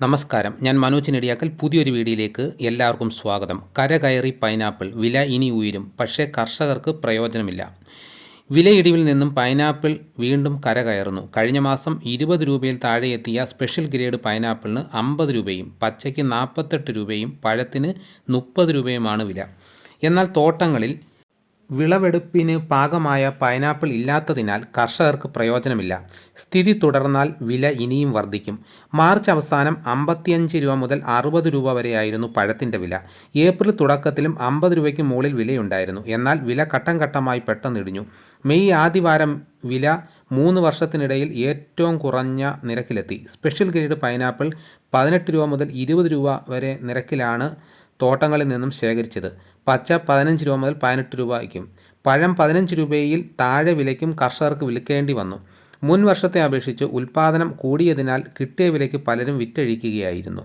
നമസ്കാരം. ഞാൻ മനോജ് നെടിയാക്കൽ. പുതിയൊരു വീഡിയോയിലേക്ക് എല്ലാവർക്കും സ്വാഗതം. കരകയറി പൈനാപ്പിൾ. വില ഇനി ഉയരും. പക്ഷേ കർഷകർക്ക് പ്രയോജനമില്ല. വിലയിടിവിൽ നിന്നും പൈനാപ്പിൾ വീണ്ടും കരകയറുന്നു കഴിഞ്ഞ മാസം ഇരുപത് രൂപയിൽ താഴെ എത്തിയ സ്പെഷ്യൽ ഗ്രേഡ് പൈനാപ്പിളിന് അമ്പത് രൂപയും പച്ചയ്ക്ക് നാൽപ്പത്തെട്ട് രൂപയും പഴത്തിന് മുപ്പത് രൂപയുമാണ് വില. എന്നാൽ തോട്ടങ്ങളിൽ വിളവെടുപ്പിന് പാകമായ പൈനാപ്പിൾ ഇല്ലാത്തതിനാൽ കർഷകർക്ക് പ്രയോജനമില്ല. സ്ഥിതി തുടർന്നാൽ വില ഇനിയും വർദ്ധിക്കും. മാർച്ച് അവസാനം അമ്പത്തിയഞ്ച് രൂപ മുതൽ അറുപത് രൂപ വരെയായിരുന്നു പഴത്തിന്റെ വില. ഏപ്രിൽ തുടക്കത്തിലും അമ്പത് രൂപയ്ക്ക് മുകളിൽ വിലയുണ്ടായിരുന്നു. എന്നാൽ വില ഘട്ടം ഘട്ടമായി പെട്ടെന്നിടിഞ്ഞു മെയ് ആദ്യവാരം വില മൂന്ന് വർഷത്തിനിടയിൽ ഏറ്റവും കുറഞ്ഞ നിരക്കിലെത്തി. സ്പെഷ്യൽ ഗ്രേഡ് പൈനാപ്പിൾ പതിനെട്ട് രൂപ മുതൽ ഇരുപത് രൂപ വരെ നിരക്കിലാണ് തോട്ടങ്ങളിൽ നിന്നും ശേഖരിച്ചത്. പച്ച പതിനഞ്ച് രൂപ മുതൽ പതിനെട്ട് രൂപയ്ക്കും പഴം പതിനഞ്ച് രൂപയിൽ താഴെ വിലയ്ക്കും കർഷകർക്ക് വിൽക്കേണ്ടി വന്നു. മുൻ വർഷത്തെ അപേക്ഷിച്ച് ഉൽപ്പാദനം കൂടിയതിനാൽ കിട്ടിയ വിലയ്ക്ക് പലരും വിറ്റഴിക്കുകയായിരുന്നു.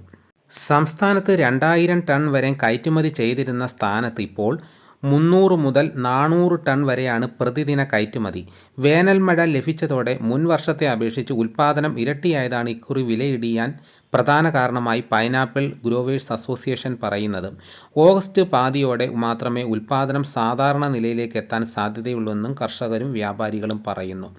സംസ്ഥാനത്ത് രണ്ടായിരം ടൺ വരെ കയറ്റുമതി ചെയ്തിരുന്ന സ്ഥാനത്ത് ഇപ്പോൾ മുന്നൂറ് മുതൽ നാനൂറ് ടൺ വരെയാണ് പ്രതിദിന കയറ്റുമതി. വേനൽമഴ ലഭിച്ചതോടെ മുൻ വർഷത്തെ അപേക്ഷിച്ച് ഉൽപ്പാദനം ഇരട്ടിയായതാണ് ഇക്കുറി വിലയിടിയാൻ പ്രധാന കാരണമായി പൈനാപ്പിൾ ഗ്രോവേഴ്സ് അസോസിയേഷൻ പറയുന്നത്. ഓഗസ്റ്റ് പാതിയോടെ മാത്രമേ ഉൽപ്പാദനം സാധാരണ നിലയിലേക്ക് എത്താൻ സാധ്യതയുള്ളൂവെന്നും കർഷകരും വ്യാപാരികളും പറയുന്നു.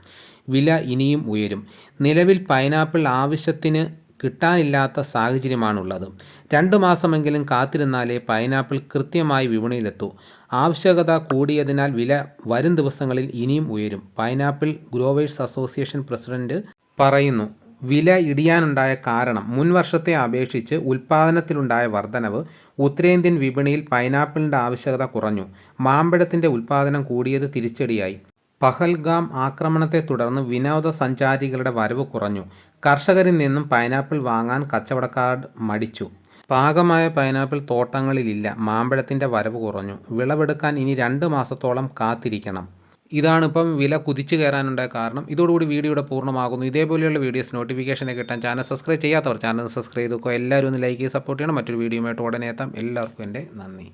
വില ഇനിയും ഉയരും. നിലവിൽ പൈനാപ്പിൾ ആവശ്യത്തിന് കിട്ടാനില്ലാത്ത സാഹചര്യമാണുള്ളത്. രണ്ടു മാസമെങ്കിലും കാത്തിരുന്നാലേ പൈനാപ്പിൾ കൃത്യമായി വിപണിയിലെത്തൂ. ആവശ്യകത കൂടിയതിനാൽ വില വരും ദിവസങ്ങളിൽ ഇനിയും ഉയരും പൈനാപ്പിൾ ഗ്രോവേഴ്സ് അസോസിയേഷൻ പ്രസിഡന്റ് പറയുന്നു. വില ഇടിയാനുണ്ടായ കാരണം മുൻവർഷത്തെ അപേക്ഷിച്ച് ഉൽപ്പാദനത്തിലുണ്ടായ വർധനവ് ഉത്തരേന്ത്യൻ വിപണിയിൽ പൈനാപ്പിളിന്റെ ആവശ്യകത കുറഞ്ഞു. മാമ്പഴത്തിന്റെ ഉൽപ്പാദനം കൂടിയത് തിരിച്ചടിയായി. പഹൽഗാം ആക്രമണത്തെ തുടർന്ന് വിനോദസഞ്ചാരികളുടെ വരവ് കുറഞ്ഞു. കർഷകരിൽ നിന്നും പൈനാപ്പിൾ വാങ്ങാൻ കച്ചവടക്കാർ മടിച്ചു. പാകമായ പൈനാപ്പിൾ തോട്ടങ്ങളിലില്ല. മാമ്പഴത്തിന്റെ വരവ് കുറഞ്ഞു. വിളവെടുക്കാൻ ഇനി രണ്ട് മാസത്തോളം കാത്തിരിക്കണം. ഇതാണ് ഇപ്പം വില കുതിച്ചു കയറാനുണ്ടായ കാരണം. ഇതോടുകൂടി വീഡിയോയുടെ പൂർണമാകുന്നു. ഇതേപോലെയുള്ള വീഡിയോസ് നോട്ടിഫിക്കേഷനെ കിട്ടാൻ ചാനൽ സബ്സ്ക്രൈബ് ചെയ്യാത്തവർ ചാനൽ സബ്സ്ക്രൈബ് ചെയ്തു എല്ലാവരും ഒന്ന് ലൈക്ക് ചെയ്ത് സപ്പോർട്ട് ചെയ്യണം. മറ്റൊരു വീഡിയോയുമായിട്ട് ഉടനെ എത്താം. എല്ലാവർക്കും എന്റെ നന്ദി.